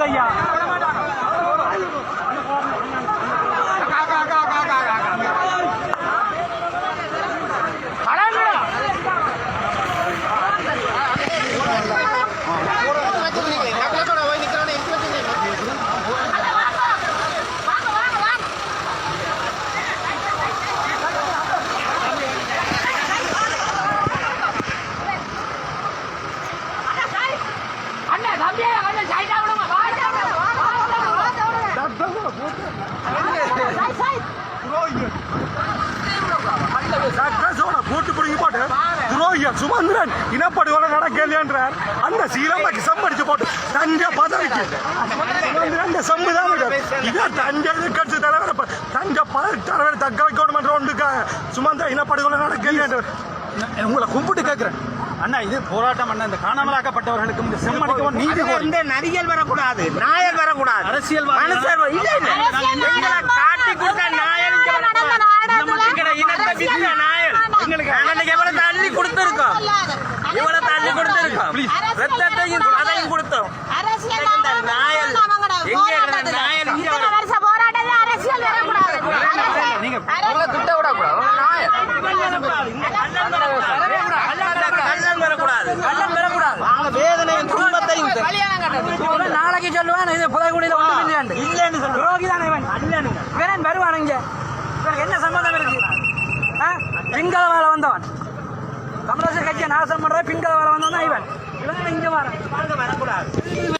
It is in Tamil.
கிளம்புது ஐயா துரோகியம் சுமந்திரன். இனப்படுகொலை நடக்கலையன்றார் அந்த சீலமாக்கி சம்படிச்சு போட்டு தஞ்ச பதவிக்கு. சுமந்திரன் இந்த சம்புதான் இதான் தஞ்ச எதிர்கட்சி தலைவர் தஞ்ச பதவி தலைவர் தக்க வைக்கணும் என்ற ஒன்றுக்காக சுமந்திர இனப்படுகொலை நடக்கலையன்ற உங்களை கும்பிட்டு கேட்கிறேன் அண்ணா இது போராட்டம் அண்ணா. இந்த காணாமலாக்கப்பட்டவர்களுக்கு இந்த செம்மடிக்கவும் நீதி இந்த நரிகள் வரக்கூடாது நாயர் வரக்கூடாது. வ- இல்ல இல்ல வரக்கூடாது நாங்க வேதனையும் துன்பத்தையும். நாளைக்கு சொல்லுவான் இது புதைக்குடியில ஒன்றும் இல்லையாண்டு இல்லைன்னு சொல்றோம் ரோகி தானே இவன். இவன் வருவான் இங்க. இவனுக்கு என்ன சம்மந்தம் இருக்கு? ஆ? பின்கல வேலை வந்தவன். கமலாசர் கட்சியை நாசம் பண்ற பின்கல வேலை வந்தவன் தான் இவன். இவன் இங்க வரான். வரக்கூடாது.